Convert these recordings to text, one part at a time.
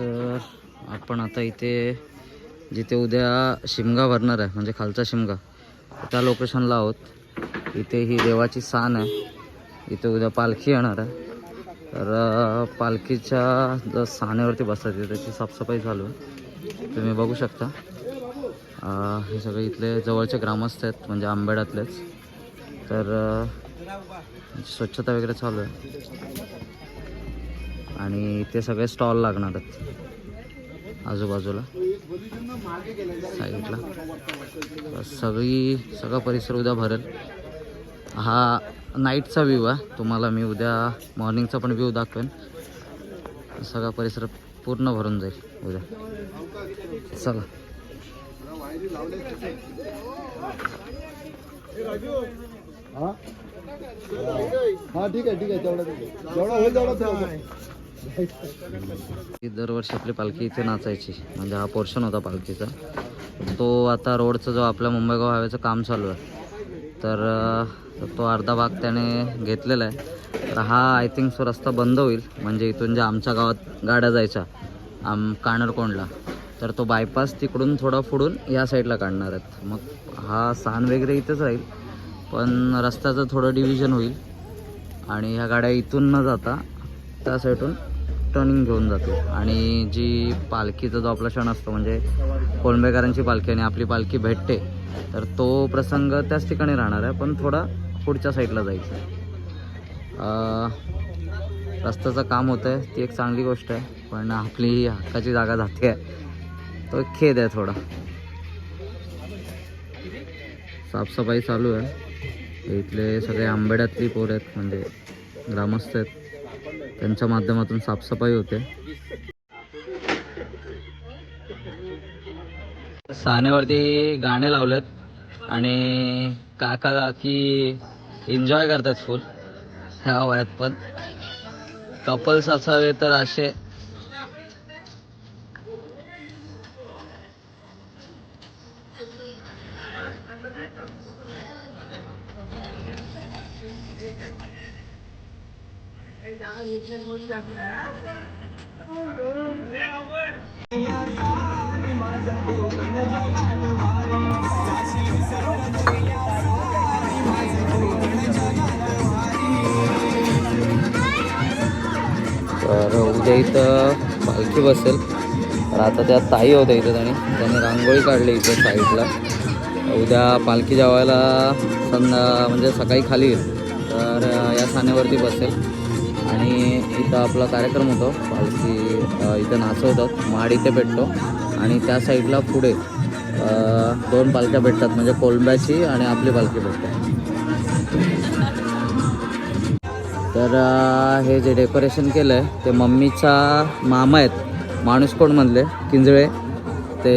तर आपण आता इथे जिथे उद्या शिमगा भरणार आहे म्हणजे खालचा शिमगा त्या लोकेशनला आहोत. इथे ही देवाची सान आहे. इथे उद्या पालखी येणार आहे. तर पालखीच्या जर सानेवरती बसतात तिथे त्याची साफसफाई चालू आहे. तुम्ही बघू शकता. हे सगळे इथले जवळचे ग्रामस्थ आहेत म्हणजे आंबेडातलेच. तर स्वच्छता वगैरे चालू आहे. आणि ते सगळे स्टॉल लागणार आहेत आजूबाजूला साईडला सगळी सगळा परिसर उद्या भरेल. हा नाईटचा व्ह्यू आहे तुम्हाला मी उद्या मॉर्निंगचा पण व्ह्यू दाखवेन. सगळा परिसर पूर्ण भरून जाईल उद्या. चला. हा? ठीक आहे ठीक आहे. तेवढा तेवढा. होईल तेवढा दरवर्षी आपली पालखी इथे नाचायची. म्हणजे हा पोर्शन होता पालखीचा. तो आता रोडचं जो आपल्या मुंबई गाव हायवेचं काम चालू आहे. तर तो अर्धा भाग त्याने घेतलेला आहे. तर हा आय थिंक सो रस्ता बंद होईल. म्हणजे इथून ज्या आमच्या गावात गाड्या जायच्या आम कानरकोंडला तर तो बायपास तिकडून थोडा फोडून या साईडला काढणार आहेत. मग हा सान वगैरे इथेच राहील. पण रस्त्याचं थोडं डिव्हिजन होईल. आणि ह्या गाड्या इथून न जाता त्या साईडून टर्निंग घेऊन जातो. आणि जी पालखीचा जो आपला क्षण असतो म्हणजे कोलंबेकरांची पालखी आणि आपली पालखी भेटते तर तो प्रसंग त्याच ठिकाणी राहणार आहे पण थोडा पुढच्या साईडला जायचं आहे. रस्त्याचं काम होतं आहे ती एक चांगली गोष्ट आहे पण आपली ही हक्काची जागा जाते आहे. तो एक खेद आहे थोडा. साफसफाई चालू आहे. इथले सगळे आंबेड्यातली पोरं आहेत म्हणजे ग्रामस्थ आहेत. त्यांच्या माध्यमातून साफसफाई होते. सानेवरती गाणे लावलेत आणि काका काकी एन्जॉय करतात फुल ह्या वयात पण. कपल्स असावे तर असे पालखी बसेल. तर आता त्या ताई होत्या इथं त्यांनी. त्यांनी रांगोळी काढली इथं साईडला. उद्या पालखी जेवायला संध्या म्हणजे सकाळी खाली येईल. तर या सानेवरती बसेल. आणि इथं आपला कार्यक्रम होतो. पालखी इथं नाचवतात. माड इथे भेटतो आणि त्या साईडला पुढे दोन पालख्या भेटतात. म्हणजे कोलंब्याची आणि आपली पालखी भेटते. तर हे जे डेकोरेशन केलं आहे ते मम्मीचा मामा आहेत. माणूस कोणमधले किंजळे. ते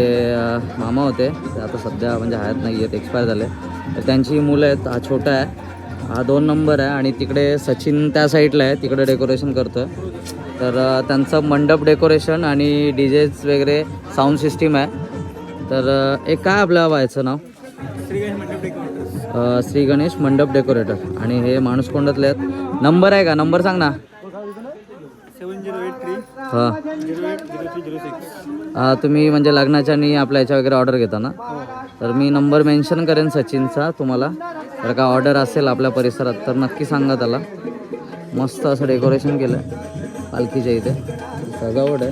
मामा होते. ते आता सध्या म्हणजे हयात नाही आहेत एक्सपायर झाले. तर त्यांची मुलं आहेत. हा छोटा आहे. हा दोन नंबर आहे. आणि तिकडे सचिन त्या साईडला आहे. तिकडे डेकोरेशन करतो आहे तर त्यांचं मंडप डेकोरेशन आणि डीजेज वगैरे साऊंड सिस्टीम आहे. तर एक काय आपल्या व्हायचं नाव? श्री गणेश मंडप डेकोरेटर आणि हे माणूस कोंडातले आहेत? नंबर आहे का? नंबर सांग ना. हां. तुम्ही म्हणजे लग्नाच्या आणि आपल्या ह्याच्या वगैरे ऑर्डर घेता ना? तर मी नंबर मेन्शन करेन सचिनचा तुम्हाला. जर का ऑर्डर असेल आपल्या परिसरात तर नक्की सांगा त्याला. मस्त असं डेकोरेशन केलं आहे पालखीच्या इथे. सजावट आहे.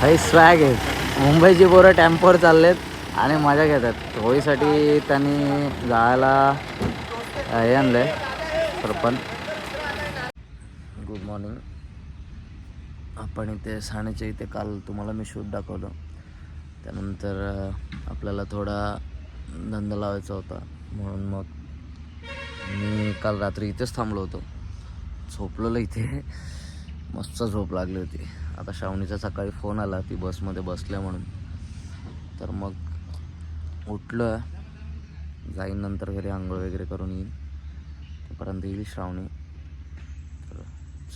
काही स्वॅग आहे. मुंबईची पोरं टेम्पोवर चाललेत आणि मजा घेतात. होळीसाठी त्यांनी जायला हे आणलं आहे सरपण. गुड मॉर्निंग आपण इथे साणेच्या इथे काल तुम्हाला मी शूट दाखवलं. त्यानंतर आपल्याला थोडा धंदा लावायचा होता. म्हणून मग मी काल रात्री इथेच थांबलो होतो. झोपलेलं इथे. मस्त झोप लागली होती. आता श्रावणीचा सकाळी फोन आला ती बसमध्ये बसल्या म्हणून. तर मग उठलं जाईन नंतर घरी आंघोळ वगैरे करून येईन. तोपर्यंत येईल श्रावणी. तर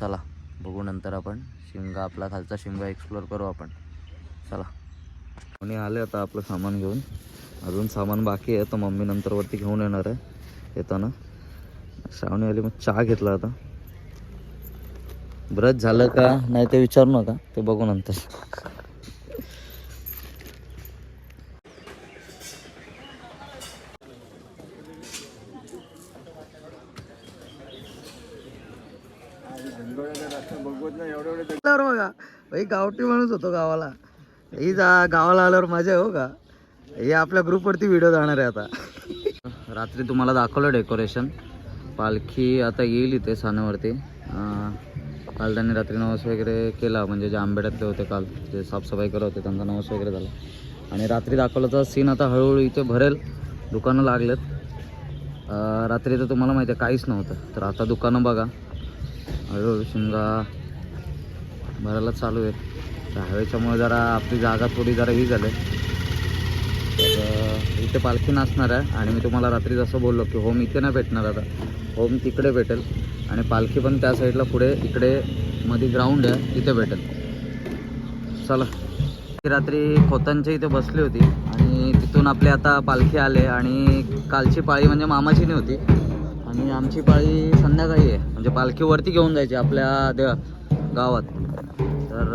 चला बघू नंतर आपण. शिमगा आपला खालचा शिमगा एक्सप्लोअर करू आपण. चला. कोणी आले आता आपलं सामान घेऊन? अजून सामान बाकी आहे तर मम्मी नंतर वरती घेऊन येणार आहे येताना. श्रावणी आली मग चहा घेतला आता. ब्रश झालं का? नाही ते विचारू नका ते बघू नंतर. बघा भाई गावठी माणूस होतो गावाला. ही जा गावाला आल्यावर मजा हो का? हे आपल्या ग्रुपवरती व्हिडिओ जाणार आहे आता. रात्री तुम्हाला दाखवलं डेकोरेशन पालखी आता येईल इथे साण्यावरती अं, काल त्यांनी रात्री नवस वगैरे केला म्हणजे जे आंबेड्यातले होते काल जे साफसफाई करत होते त्यांचा नवस वगैरे झाला. आणि रात्री दाखवलं तर सीन आता हळूहळू इथे भरेल दुकानं लागलेत. रात्री तर तुम्हाला माहिती आहे काहीच नव्हतं. तर आता दुकानं बघा. हळूहळू शिमगा भरायला चालू आहे तर हवेच्यामुळे जरा आपली जागा थोडी जरा ही झाली. तर इथे पालखी नाचणार आहे. आणि मी तुम्हाला रात्री जसं बोललो की होम इथे नाही भेटणार आता. होम तिकडे भेटेल. आणि पालखी पण त्या साईडला पुढे इकडे मध्ये ग्राउंड आहे तिथे भेटेल. चला. रात्री खोतांच्या इथे बसली होती आणि तिथून आपले आता पालखी आले आणि कालची पाळी म्हणजे मामाची नाही होती. आणि आमची पाळी संध्याकाळी आहे. म्हणजे पालखी वरती घेऊन जायची आपल्या गावात. तर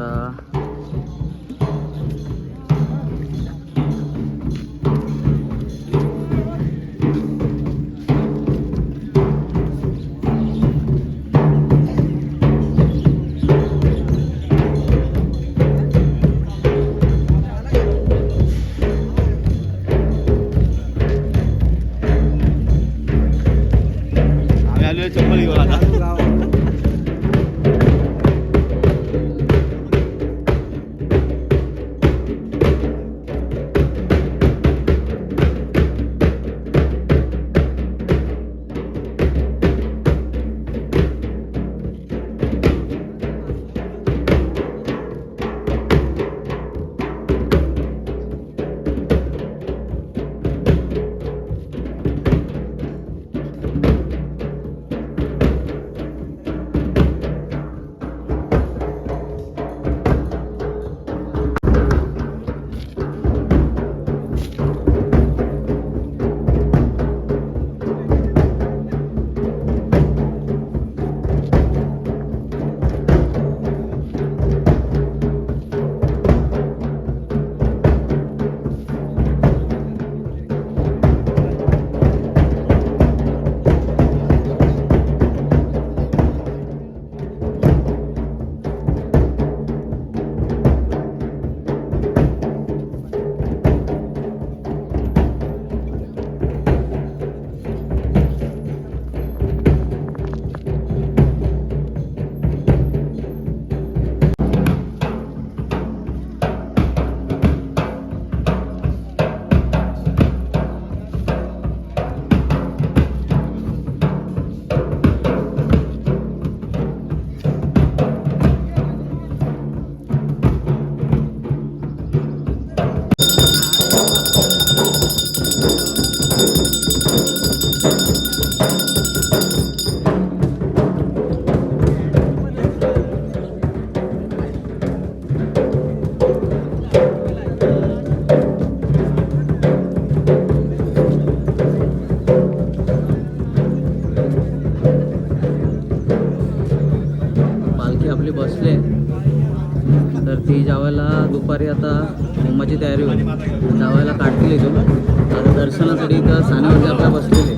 धावायला काढतील इथून. आता दर्शनासाठी इथं सानेवरती आपल्या बसलेले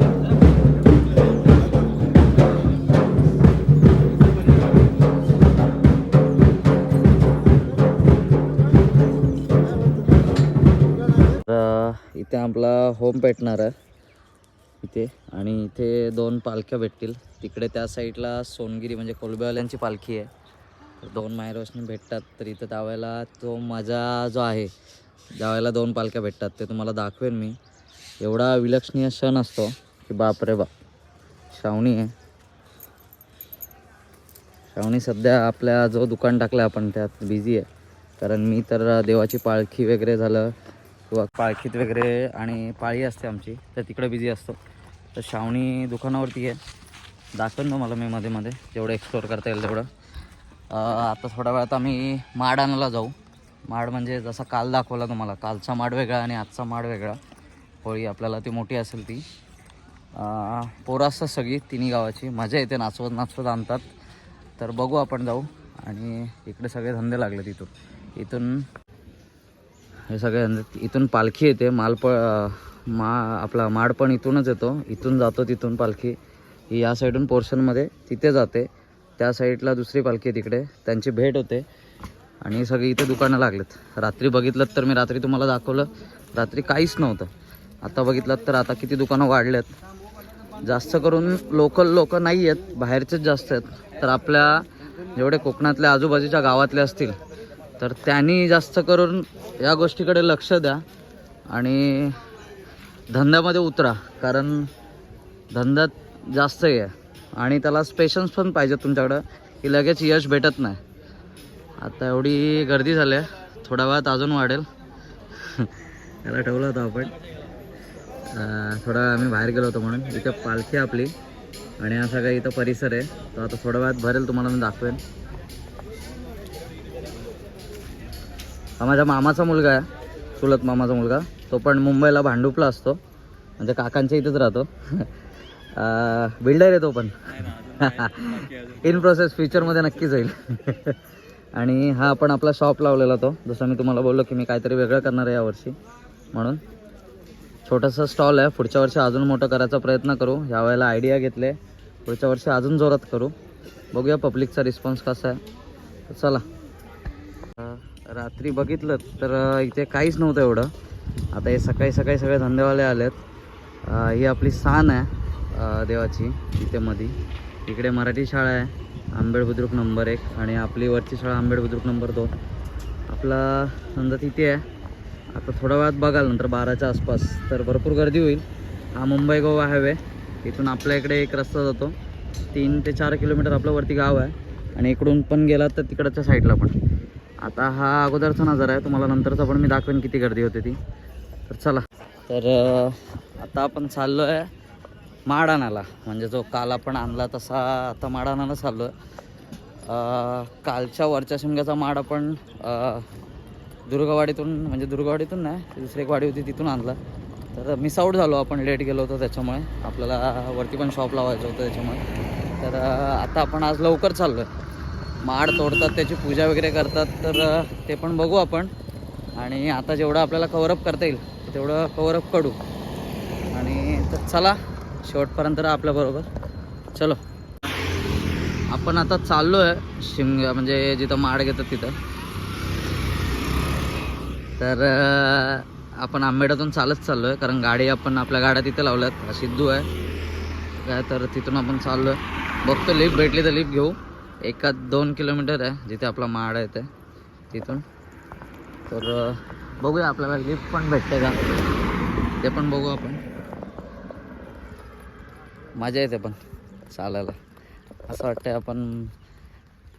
इथे आपला होम पेटणार आहे. इथे आणि इथे दोन पालख्या भेटतील. तिकडे त्या साईडला सोनगिरी म्हणजे कोलबेवाल्यांची पालखी आहे. तर दोन मायरोशनी भेटतात. तर इथं धावायला तो मजा जो आहे ज्यावेळेला दोन पालख्या भेटतात ते तुम्हाला दाखवेन मी. एवढा विलक्षणीय क्षण असतो की बाप रे बाप. श्रावणी आहे. श्रावणी सध्या आपल्या जो दुकान टाकलं आपण त्यात बिझी आहे. कारण मी तर देवाची पालखी वगैरे झालं किंवा पालखीत वगैरे आणि पाळी असते आमची तर तिकडे बिझी असतो. तर श्रावणी दुकानावरती आहे. दाखवेन मला मी मध्ये मध्ये जेवढं एक्सप्लोअर करता येईल तेवढं. आता थोड्या वेळात आम्ही माड जाऊ. माड म्हणजे जसा काल दाखवला तुम्हाला कालचा माड वेगळा आणि आजचा माड वेगळा. होळी आपल्याला ती मोठी असेल ती. पोरं असतात सगळी तिन्ही गावाची. मजा येते नाचवत नाचवत आणतात. तर बघू आपण जाऊ. आणि इकडे सगळे धंदे लागले तिथून इथून हे सगळे धंदे इथून पालखी येते. मालप मा आपला माड पण इथूनच येतो. इथून जातो तिथून पालखी. ही या साईडून पोर्शनमध्ये तिथे जाते. त्या साईडला दुसरी पालखी आहे तिकडे. त्यांची भेट होते. आणि सगळी इथे दुकानं लागलेत. रात्री बघितलं तर मी रात्री तुम्हाला दाखवलं. रात्री काहीच नव्हतं. आता बघितलं तर आता किती दुकानं वाढलेत. जास्त करून लोकल लोक नाही आहेत बाहेरचेच जास्त आहेत. तर आपल्या जेवढे कोकणातल्या आजूबाजूच्या गावातले असतील तर त्यांनी जास्त करून या गोष्टीकडे लक्ष द्या आणि धंद्यामध्ये उतरा. कारण धंद्यात जास्त आहे. आणि त्याला पेशन्स पण पाहिजे तुमच्याकडं की लगेच यश भेटत नाही. आता एवढी गर्दी झाली आहे. थोड्या वेळात अजून वाढेल. याला ठेवलं होतं आपण. थोडा आम्ही बाहेर गेलो होतो म्हणून. इथे पालखी आपली. आणि हा सगळा इथं परिसर आहे. तो आता थोड्या वेळात भरेल तुम्हाला मी दाखवेन. हा माझ्या मामाचा मुलगा आहे. चुलत मामाचा मुलगा. तो पण मुंबईला भांडुपला असतो. म्हणजे काकांच्या इथेच राहतो. बिल्डर आहे तो पण. इन प्रोसेस फ्युचरमध्ये नक्कीच होईल. आणि हा आपण आपला शॉप लावलेला तो. जसं मी तुम्हाला बोललो की मी काहीतरी वेगळं करणार आहे यावर्षी. म्हणून छोटंसं स्टॉल आहे. पुढच्या वर्षी अजून मोठं करायचा प्रयत्न करू. यावेळेला आयडिया घेतले. पुढच्या वर्षी अजून जोरात करू. बघूया पब्लिकचा रिस्पॉन्स कसा आहे. चला. रात्री बघितलं तर इथे काहीच नव्हतं एवढं. आता हे सकाळी सकाळी सगळे धंदेवाले आलेत. आहेत ही आपली सान आहे देवाची. इथे मध्ये इकडे मराठी शाळा आहे. आंबेड बुद्रुक नंबर एक आणि आपली वरची शाळा आंबेड बुद्रुक नंबर दोन. आपला समजा तिथे आहे. आता थोड्या वेळात बघाल नंतर बाराच्या आसपास. तर भरपूर गर्दी होईल. हा मुंबई गोवा हायवे. इथून आपल्या इकडे एक रस्ता जातो. तीन ते चार किलोमीटर आपलं वरती गाव आहे. आणि इकडून पण गेला तर तिकडच्या साईडला पण. आता हा अगोदरचा नजारा आहे. तुम्हाला नंतरचा पण मी दाखवेन किती गर्दी होते ती. तर चला. तर आता आपण चाललो आहे माडाणाला. म्हणजे जो काल आपण आणला तसा आता माडाणाला चाललो आहे कालच्या वरच्या शिमग्याचा माड आपण दुर्गावाडीतून दुर्गवाडीतून म्हणजे दुर्गावाडीतून नाही दुसरी एक वाडी होती तिथून आणला. तर मिस आऊट झालो आपण लेट गेलो होतो त्याच्यामुळे. आपल्याला वरती पण शॉप लावायचं होतं त्याच्यामुळे. तर आता आपण आज लवकर चाललो आहे माड तोडतात त्याची पूजा वगैरे करतात तर ते पण बघू आपण. आणि आता जेवढं आपल्याला कवरअप करता येईल तेवढं कवरअप करू. आणि तर चला शेवटपर्यंत राहा आपल्याबरोबर चलो. आपण आता चाललो आहे शिमगा म्हणजे जिथं माड घेतात तिथं. तर आपण आंबेडातून चालत चाललो आहे कारण गाडी आपण आपल्या गाड्या तिथे लावल्यात सिद्धू आहे. काय तर तिथून आपण चाललो आहे बघतो लिफ्ट भेटली तर लिफ्ट घेऊ. एका दोन किलोमीटर आहे जिथे आपला माड आहे ते तिथून. तर बघूया आपल्याला लिफ्ट पण भेटते का? ते पण बघू आपण. मजा येते पण चालायला. असं वाटतं आपण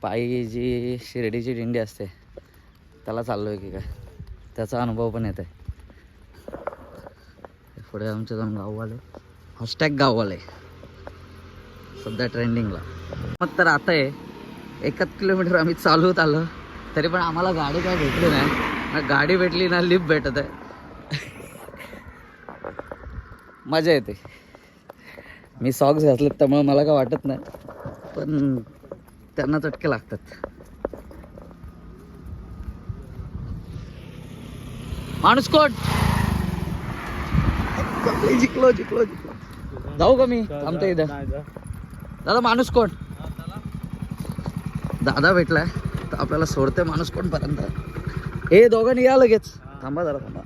पायी जी शिर्डीची दिंडी असते त्याला चाललो आहे की काय? त्याचा अनुभव पण येत आहे पुढे आमचे दोन गाववाले. हॅशटॅग गाववाले. सध्या ट्रेंडिंगला मग तर आता आहे. एकच किलोमीटर आम्ही चालवत आलो. तरी पण आम्हाला गाडी काय भेटली नाही. ना गाडी भेटली ना लिफ्ट भेटत आहे. मजा येते. मी सॉक्स घातलेत त्यामुळे मला काय वाटत नाही. पण त्यांना चटके लागतात. माणूस कोट जिंकलो जिंकलो जिंकलो. जाऊ का मी? थांबतो इथं. दादा माणूस कोण? दादा भेटलाय तर आपल्याला सोडते माणूस कोण पर्यंत हे दोघांनी या लगेच. थांबा जरा थांबा.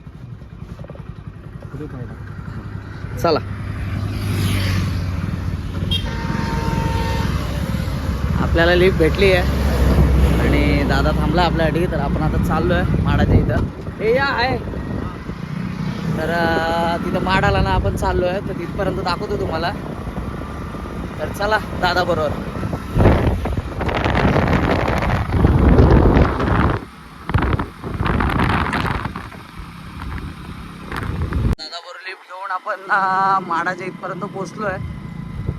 चला. आपल्याला लिफ्ट भेटली आहे. आणि दादा थांबला आपल्यासाठी तर आपण आता चाललो आहे माडाच्या इथं. हे या आहे. तर तिथं माड आला ना आपण चाललो आहे तर तिथपर्यंत दाखवतो तुम्हाला. तर चला दादा बरोबर. दादा बरोबर लिफ्ट घेऊन आपण माडाच्या इथपर्यंत पोहोचलो आहे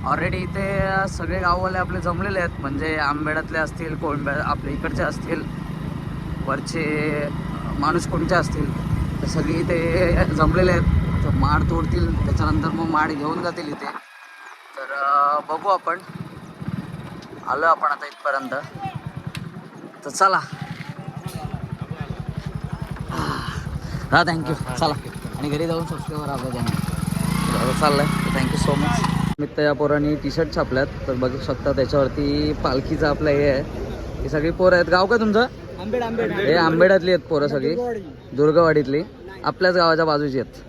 ऑलरेडी इथे सगळे गाववाले आपले जमलेले आहेत. म्हणजे आंबेडातले असतील कोळंब्या आपल्या इकडचे असतील वरचे माणूस कोणचे असतील तर सगळे इथे जमलेले आहेत. तर माड तोडतील त्याच्यानंतर मग माड घेऊन जातील इथे. तर बघू आपण. आलो आपण आता इथपर्यंत. तर चला. हा थँक्यू चला. आणि घरी जाऊन सबस्क्राईबर आपलं चाललं आहे थँक्यू सो मच मित्र या पोरांनी टी शर्ट छापल्यात. तर बघू शकता त्याच्यावरती पालखीचं आपलं हे आहे. ही सगळी पोरं आहेत. गाव का तुमचं? आंबेड आंबेड. हे आंबेडातली आहेत पोरं सगळी. दुर्गवाडीतली. आपल्याच गावाच्या बाजूची आहेत.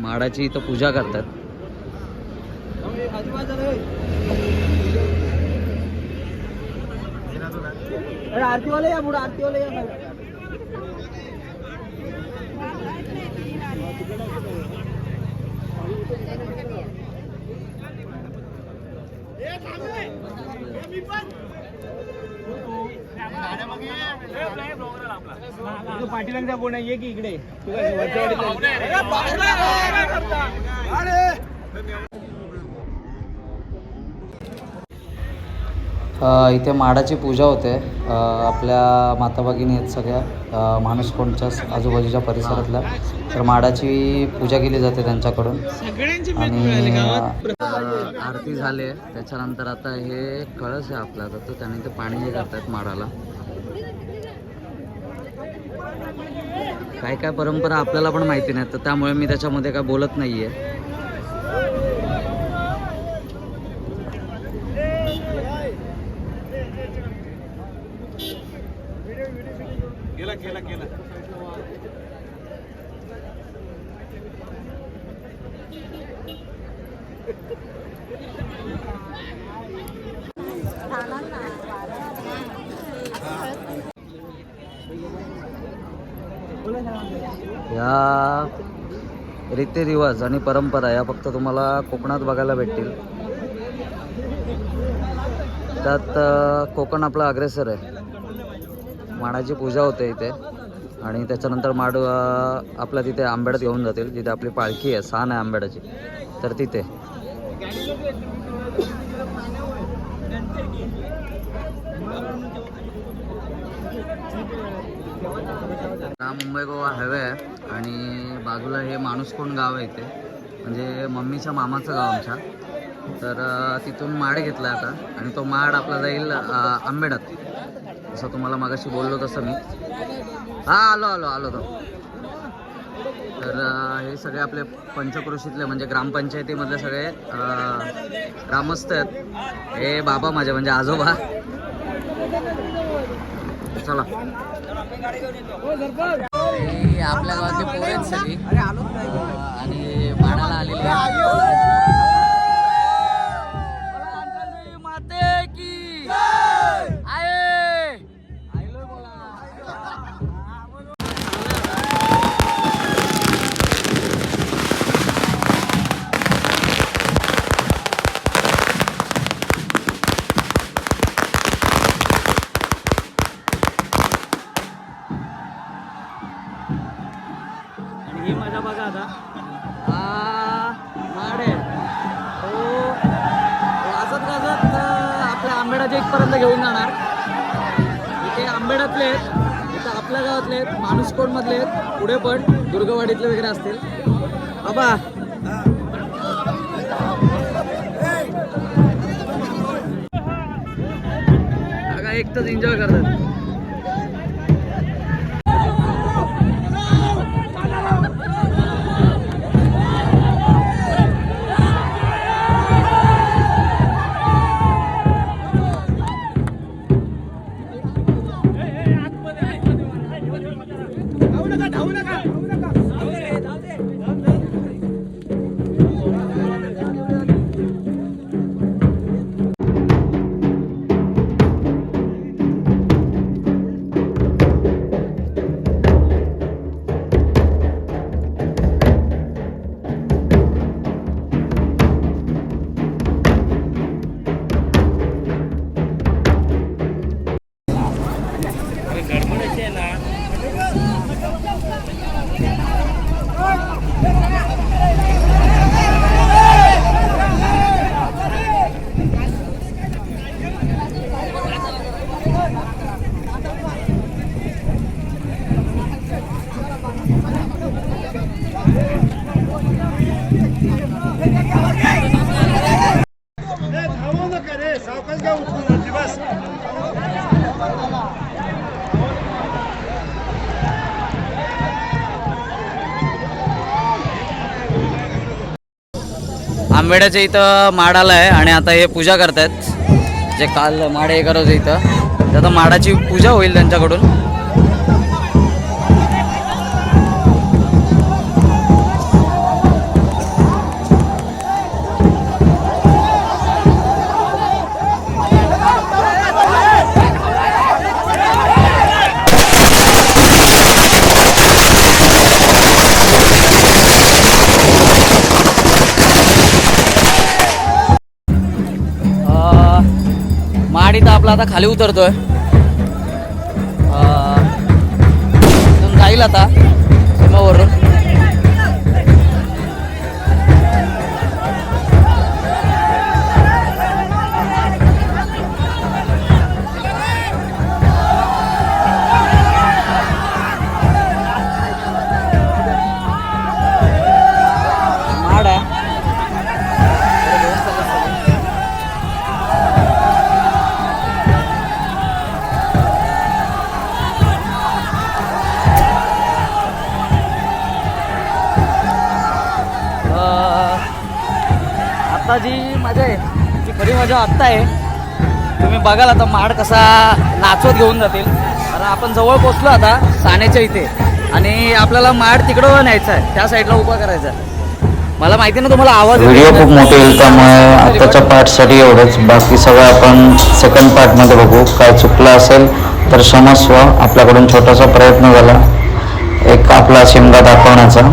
माडाची इथं पूजा करतात. आरती वाले या पुढे आरती वाले या पाठीलांचा कोण आहे? ये की इकडे. अ, इथे माडाची पूजा होते. आपल्या माता भगिनी आहेत सगळ्या. अ, माणूसकोणच्या आजूबाजूच्या परिसरातल्या. तर माडाची पूजा केली जाते त्यांच्याकडून. आणि आरती झाली त्याच्यानंतर आता हे कळस आहे आपला. तर त्याने ते पाणी हे करतात माडाला. काय काय परंपरा आपल्याला पण माहिती नाही तर त्यामुळे मी त्याच्यामध्ये काय बोलत नाहीये या रीतिरिवाज आणि परंपरा या फक्त तुम्हाला कोकणात बघायला भेटतील. त्यात कोकण आपला अग्रेसर आहे. माडाची पूजा होते इथे. आणि त्याच्यानंतर माड आपला आपल्या तिथे आंबेडात घेऊन जातील. जिथे आपली पालखी आहे सान आहे आंबेडाची तर तिथे. हा मुंबई गोवा हायवे आहे आणि बाजूला हे माणूसकोण गाव आहे इथे. म्हणजे मम्मीच्या मामाचं गाव आमच्या. तर तिथून माड घेतला आता. आणि तो माड आपला जाईल आंबेडात जसं तुम्हाला मागाशी बोललो तसं मी. हा आलो आलो आलो तो. तर हे सगळे आपले पंचक्रोशीतले म्हणजे ग्रामपंचायतीमधले सगळे ग्रामस्थ आहेत. हे बाबा माझे म्हणजे आजोबा. चला. आपल्या गावातली पोरं सगळी. आणि माडाला आलेले आपल्या इथपर्यंत घेऊन जाणार. इथे आंबेडातले आहेत इथं आपल्या गावातले आहेत माणूसकोटमधले आहेत पुढे पण दुर्गवाडीतले वगैरे असतील. बाबा. बघा एकटंच एन्जॉय करतात. आंबेड्याच्या इथं माडाला आहे आणि आता हे पूजा करतायत. जे काल माडे करत इथं. तर आता माडाची पूजा होईल त्यांच्याकडून. माड आपला आता खाली उतरतोय. जाईल आता. आता जी मजा आहे ती खरी मजा आत्ता आहे. तुम्ही बघाल आता माड कसा नाचवत घेऊन जातील. कारण आपण जवळ पोचलो आता सानेच्या इथे. आणि आपल्याला माड तिकडं न्यायचा आहे त्या साईडला उभा करायचा मला माहिती ना तुम्हाला आवाज व्हिडिओ? खूप मोठे येईल त्यामुळे आताच्या पार्टसाठी एवढंच. बाकी सगळं आपण सेकंड पार्टमध्ये बघू. काय चुकलं असेल तर क्षमस्व आपल्याकडून छोटासा प्रयत्न झाला. एक आपला शिमगा दाखवण्याचा.